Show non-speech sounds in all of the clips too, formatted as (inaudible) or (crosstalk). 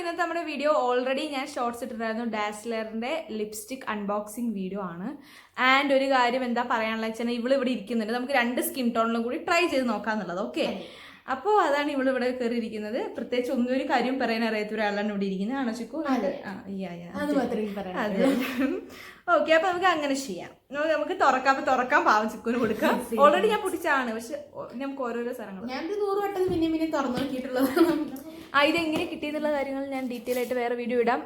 ഇന്നത്തെ നമ്മുടെ video already ഞാൻ ഷോർട്സ് ഇട്ടിട്ടുണ്ടായിരുന്നു. ഡാസ്ലറിന്റെ ലിപ്സ്റ്റിക് അൺബോക്സിംഗ് വീഡിയോ ആണ്. ആൻഡ് ഒരു കാര്യം എന്താ പറയാനുള്ള വെച്ചാൽ ഇവൾ ഇവിടെ ഇരിക്കുന്നുണ്ട്. നമുക്ക് രണ്ട് സ്കിൻ ടോണിലും കൂടി ട്രൈ ചെയ്ത് നോക്കാന്നുള്ളത്. ഓക്കെ അപ്പോൾ അതാണ് ഇവിടെ കയറി ഇരിക്കുന്നത് പ്രത്യേകിച്ച് ഒന്നും ഒരു കാര്യം പറയാൻ അറിയാത്ത ഒരാളാണ് ഇവിടെ ഇരിക്കുന്നത്. ആണോ ചിക്കു? അതെ. (laughs) ഓക്കെ അപ്പൊ നമുക്ക് അങ്ങനെ ചെയ്യാം. നമുക്ക് തുറക്കാം. അപ്പൊ തുറക്കാം. പാവം ചിക്കൂന് കൊടുക്കാം. (laughs) ഓൾറെഡി ഞാൻ പൊട്ടിച്ചാണ് പക്ഷെ നമുക്ക് ഓരോരോ സ്ഥലങ്ങൾ ഞാൻ നൂറ് വട്ടം പിന്നെ പിന്നെ തുറന്നു നോക്കിയിട്ടുള്ളത് ആ ഇത് എങ്ങനെ കിട്ടിയെന്നുള്ള കാര്യങ്ങൾ ഞാൻ ഡീറ്റെയിൽ ആയിട്ട് വേറെ വീഡിയോ ഇടാം.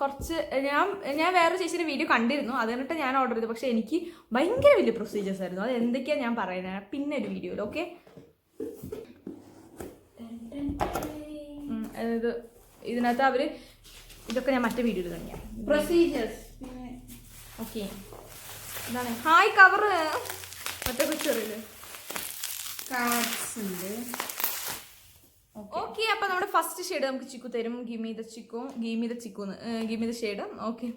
കുറച്ച് ഞാൻ ഞാൻ വേറെ ചേച്ചിയുടെ വീഡിയോ കണ്ടിരുന്നു. അത് കണ്ടിട്ട് ഞാൻ ഓർഡർ ചെയ്തു. പക്ഷെ എനിക്ക് ഭയങ്കര വലിയ പ്രൊസീജിയേഴ്സ് ആയിരുന്നു. അത് എന്തൊക്കെയാണ് ഞാൻ പറയുന്നത്? പിന്നെ ഒരു വീഡിയോയിൽ ഓക്കെ ഇത് ഇതിനകത്ത് അവർ ഇതൊക്കെ ഞാൻ മറ്റേ വീഡിയോയിൽ തുടങ്ങിയ പ്രൊസീജിയേഴ്സ് ഓക്കെ. ഇതാണ് ഹായ് കവറ് മറ്റേ പിക്ചറിൽ കാർഡ്സ് ഉണ്ട്. ഓക്കെ. അപ്പൊ നമ്മുടെ ഫസ്റ്റ് ഷെയ്ഡ് നമുക്ക് ചിക്കു തരും. ഗിമി ദ ചിക്കു ഗിമി ദ ചിക്കു ഗിമി ദ ഷെയ്ഡ് ഓക്കെ.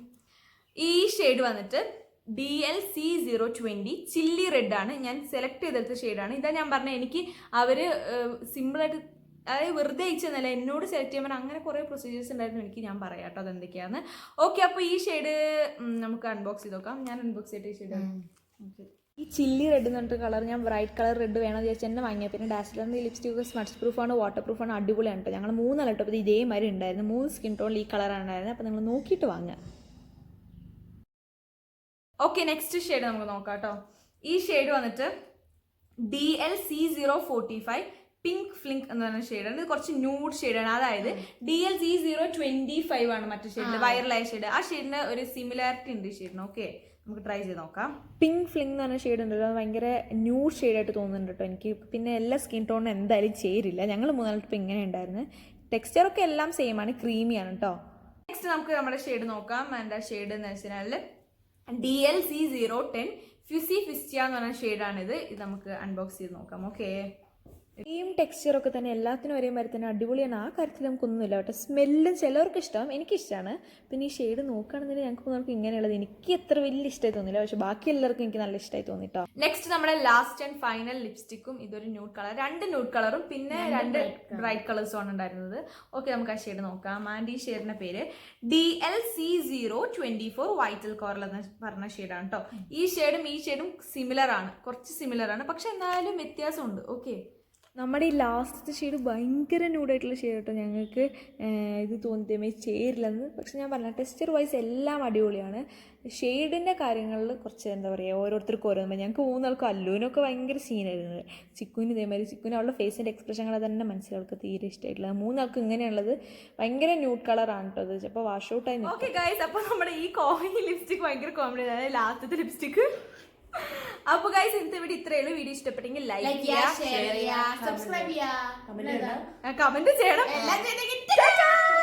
ഈ ഷെയ്ഡ് വന്നിട്ട് D L C zero twenty chilli red ആണ്. ഞാൻ സെലക്ട് ചെയ്തെടുത്ത ഷെയ്ഡാണ് ഇതാ ഞാൻ പറഞ്ഞത് എനിക്ക് അവർ സിമ്പിളായിട്ട് അതായത് വെറുതെ അയച്ചെന്നല്ല എന്നോട് സെലക്ട് ചെയ്യുമ്പോൾ അങ്ങനെ കുറേ പ്രൊസീജിയേഴ്സ് ഉണ്ടായിരുന്നു. എനിക്ക് ഞാൻ പറയാം കേട്ടോ അതെന്തൊക്കെയാന്ന്. ഓക്കെ അപ്പോൾ ഈ ഷെയ്ഡ് നമുക്ക് അൺബോക്സ് ചെയ്ത് നോക്കാം. ഞാൻ അൺബോക്സ് ചെയ്തിട്ട് ഈ ഷെയ്ഡ് ഈ ചില്ലി റെഡ് എന്ന് പറഞ്ഞിട്ട് കളർ ഞാൻ ബ്രൈറ്റ് കളർ റെഡ് വേണമെന്ന് വിചാരിച്ചു തന്നെ വാങ്ങിയത് പിന്നെ ഡാസ്ലറിന്റെ ലിപ്സ്റ്റിക് സ്മച്ച് പ്രൂഫാണ് വാട്ടർ പ്രൂഫാണ് അടിപൊളിയാണ് കേട്ടോ ഞങ്ങൾ മൂന്നല്ല കേട്ടോ അപ്പോൾ ഇതേ ഇതേമാതിരി ഉണ്ടായിരുന്നു. മൂന്ന് സ്കിൻ ടോണിൽ ഈ കളറാണ് ഉണ്ടായിരുന്നത്. അപ്പോൾ നിങ്ങൾ നോക്കിയിട്ട് വാങ്ങുക. ഓക്കെ നെക്സ്റ്റ് ഷെയ്ഡ് നമുക്ക് നോക്കാം കേട്ടോ ഈ ഷെയ്ഡ് വന്നിട്ട് D L C zero forty five pink fling എന്ന് പറയുന്ന ഷെയ്ഡാണ് ഇത് കുറച്ച് ന്യൂഡ് ഷെയ്ഡാണ് അതായത് D L C zero twenty five ആണ് മറ്റു ഷെയ്ഡ് വൈറലായ ഷെയ്ഡ് ആ ഷെയ്ഡിന് ഒരു സിമിലാരിറ്റി ഉണ്ട് ഈ ഷെയ്ഡിന് ഓക്കെ നമുക്ക് ട്രൈ ചെയ്ത് നോക്കാം. പിങ്ക് ഫ്ലിങ് എന്ന് പറഞ്ഞ ഷെയ്ഡ് ഉണ്ടല്ലോ. അത് ഭയങ്കര ന്യൂഡ് ഷെയ്ഡായിട്ട് തോന്നുന്നുണ്ട് കേട്ടോ എനിക്ക്. പിന്നെ എല്ലാ സ്കിൻ ടോണിനും എന്തായാലും ചേരില്ല. ഞങ്ങൾ ഇപ്പോൾ ഇങ്ങനെ ഉണ്ടായിരുന്നു. ടെക്സ്ചറൊക്കെ എല്ലാം സെയിം ആണ്. ക്രീമിയാണ് കേട്ടോ നെക്സ്റ്റ് നമുക്ക് നമ്മുടെ ഷെയ്ഡ് നോക്കാം. എന്റെ ഷെയ്ഡ് എന്ന് വെച്ചാൽ D L C zero ten fussy fiesta എന്ന് പറഞ്ഞ ഷെയ്ഡാണിത് ഇത് നമുക്ക് അൺബോക്സ് ചെയ്ത് നോക്കാം. ഓക്കെ സെയിം ടെക്സ്ചറൊക്കെ തന്നെ എല്ലാത്തിനും ഒരേ മാതിരി തന്നെ അടിപൊളിയാണ്. ആ കാര്യത്തിൽ നമുക്കൊന്നുമില്ല കേട്ടോ. സ്മെല്ലും ചിലവർക്ക് ഇഷ്ടം എനിക്കിഷ്ടമാണ് പിന്നെ ഈ ഷെയ്ഡ് നോക്കുകയാണെന്നുണ്ടെങ്കിൽ ഞങ്ങൾക്ക് നമുക്ക് ഇങ്ങനെയുള്ളത് എനിക്ക് എത്ര വലിയ ഇഷ്ടമായി തോന്നില്ല. പക്ഷെ ബാക്കി എല്ലാവർക്കും എനിക്ക് നല്ല ഇഷ്ടമായി തോന്നിട്ടോ നെക്സ്റ്റ് നമ്മുടെ ലാസ്റ്റ് ആൻഡ് ഫൈനൽ ലിപ്സ്റ്റിക്കും ഇതൊരു ന്യൂഡ് കളർ രണ്ട് ന്യൂഡ് കളറും പിന്നെ രണ്ട് ബ്രൈറ്റ് കളേഴ്സും ആണ് ഉണ്ടായിരുന്നത്. ഓക്കെ നമുക്ക് ആ ഷെയ്ഡ് നോക്കാം. ആൻഡ് ഈ ഷെയ്ഡിന്റെ പേര് D L C zero twenty four vital coral എന്ന് പറഞ്ഞ ഷെയ്ഡാണ് കേട്ടോ ഈ ഷെയ്ഡും ഈ ഷെയ്ഡും സിമിലർ ആണ്. കുറച്ച് സിമിലർ ആണ്. പക്ഷെ എന്നാലും വ്യത്യാസമുണ്ട്. ഓക്കെ നമ്മുടെ ഈ ലാസ്റ്റത്തെ ഷെയ്ഡ് ഭയങ്കര ന്യൂഡായിട്ടുള്ള ഷെയ്ഡ് കേട്ടോ ഞങ്ങൾക്ക് ഇത് തോന്നിയതേമേ ചേരില്ലെന്ന് പക്ഷെ ഞാൻ പറഞ്ഞ ടെക്സ്ചർ വൈസ് എല്ലാം അടിപൊളിയാണ്. ഷെയ്ഡിന്റെ കാര്യങ്ങളിൽ കുറച്ച് എന്താ പറയുക ഓരോരുത്തർക്കും ഓരോന്ന് ഞങ്ങൾക്ക് മൂന്നാൾക്കും അല്ലുവിനൊക്കെ ഭയങ്കര സീനായിരുന്നു ചിക്കുവിന് ഇതേമാതിരി ചിക്കുവിന് അവളുടെ ഫേസിന്റെ എക്സ്പ്രഷനുകൾ തന്നെ മനസ്സിലാൾക്ക് തീരെ ഇഷ്ടമായിട്ടില്ല മൂന്നാൾക്കും ഇങ്ങനെയുള്ളത് ഭയങ്കര ന്യൂഡ് കളറാണ് കേട്ടോ അത് ചിലപ്പോൾ വാഷ് ഔട്ടായി ഓക്കെ ഗൈസ് അപ്പോൾ നമ്മുടെ ഈ കോമഡി ലിപ്സ്റ്റിക് ഭയങ്കര കോമഡി അതായത് ലാസ്റ്റത്തെ ലിപ്സ്റ്റിക് അപ്പോൾ ഗൈസ് ഇന്നത്തെ വീഡിയോ ഇത്രയേ ഉള്ളൂ. വീഡിയോ ഇഷ്ടപ്പെട്ടെങ്കിൽ ലൈക്ക് ചെയ്യുക സബ്സ്ക്രൈബ് ചെയ്യുക കമന്റ് ചെയ്യണം. എല്ലാം